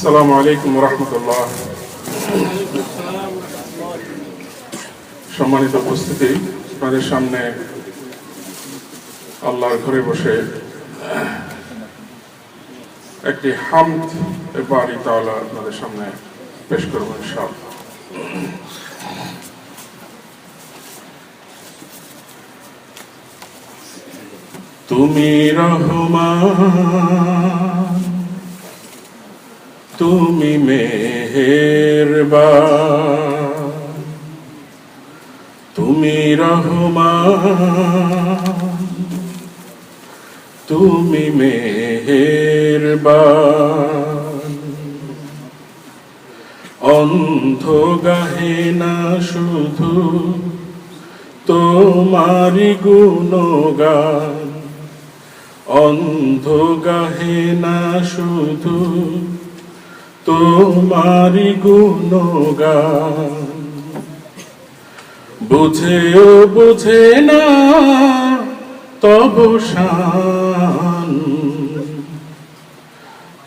আসসালামু আলাইকুম রহমতুল্লাহ সম্মানিত উপস্থিতি, আপনাদের সামনে আল্লাহর ঘরে বসে একটি হামদ বাড়ি তাওলা আপনাদের সামনে পেশ করব ইনশাআল্লাহ। তুমি রহমান তুমি মেহেরবান, তুমি রহমান, তুমি মেহেরবান। অন্ধ গাহে না শুধু তোমারি গুণগান অন্ধ গাহে না শুধু তোমারি গুণগান। বুঝেও বুঝে না, তব শান।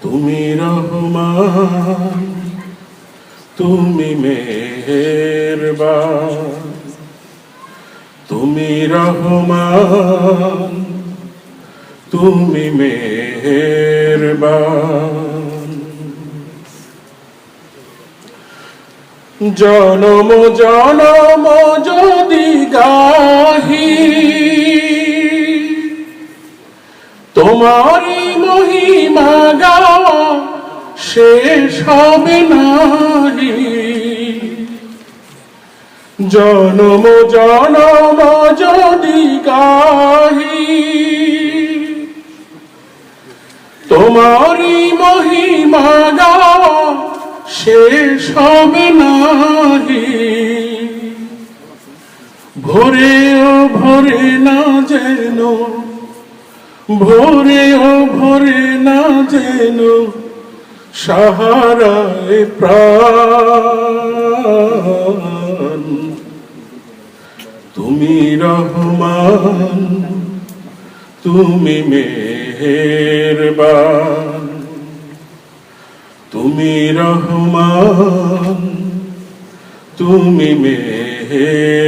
তুমি রহমান, তুমি মেহেরবান। তুমি রহমান, তুমি মেহেরবান। জনম জনম যদি গাহি তোমারি মহিমা গাওয়া শেষ হবে নাহি। জনম জনম যদি গাহি তোমারি মহিমা গাওয়া শেষ হবে নাহি। ভোরেও ভরে না যেন, ভোরেও ভরে না যেন সাহারায় প্রাণ। তুমি রহমান, তুমি মেহেরবান। তুমি রহমান, তুমি মেহেরবান।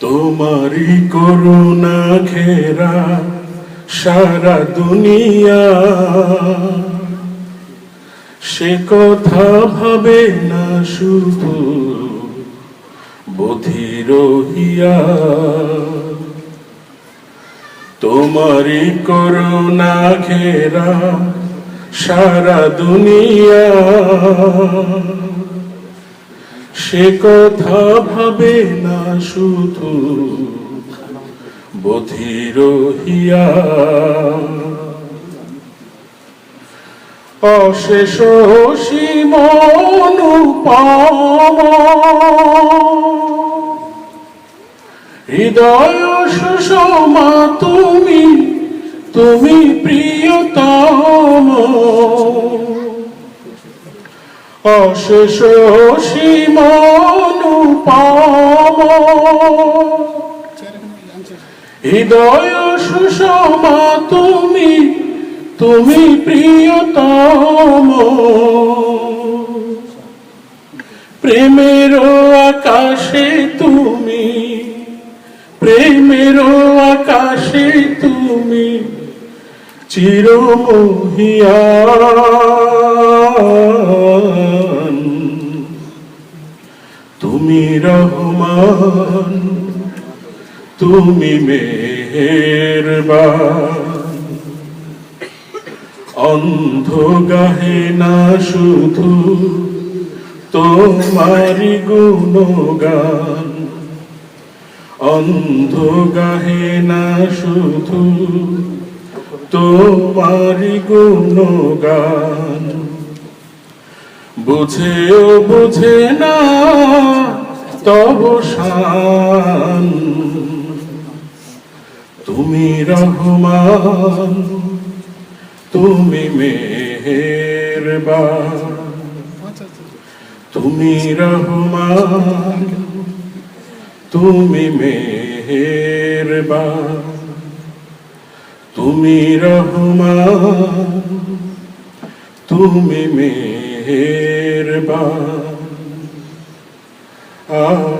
তোমারি করুণা ঘেরা সারা দুনিয়া। সে কথা ভাবে না শুধু বধির হিয়া তোমারি করুণা ঘেরা সারা দুনিয়া। সে কথা ভাবে না শুধু বধির হিয়া অশেষ সীমনুপম হৃদয় সুষমা তুমি তুমি প্রিয়তম। অশেষ সীমনুপম হৃদয় সুষমা তুমি তুমি প্রিয়তম। প্রেমের আকাশে তুমি প্রেমের আকাশে তুমি চিরমহিয়ান তুমি রহমান তুমি মেহেরবান। অন্ধ গাহে না শুধু তোমারি গুণগান। অন্ধ গাহে না শুধু তোমারি গুণগান। বুঝেও বুঝে না তব শান। তুমি রহমান, তুমি মেহেরবান। তুমি রহমান। তুমি মেহেরবা তুমি রহমান তুমি মেহেরবা আ আ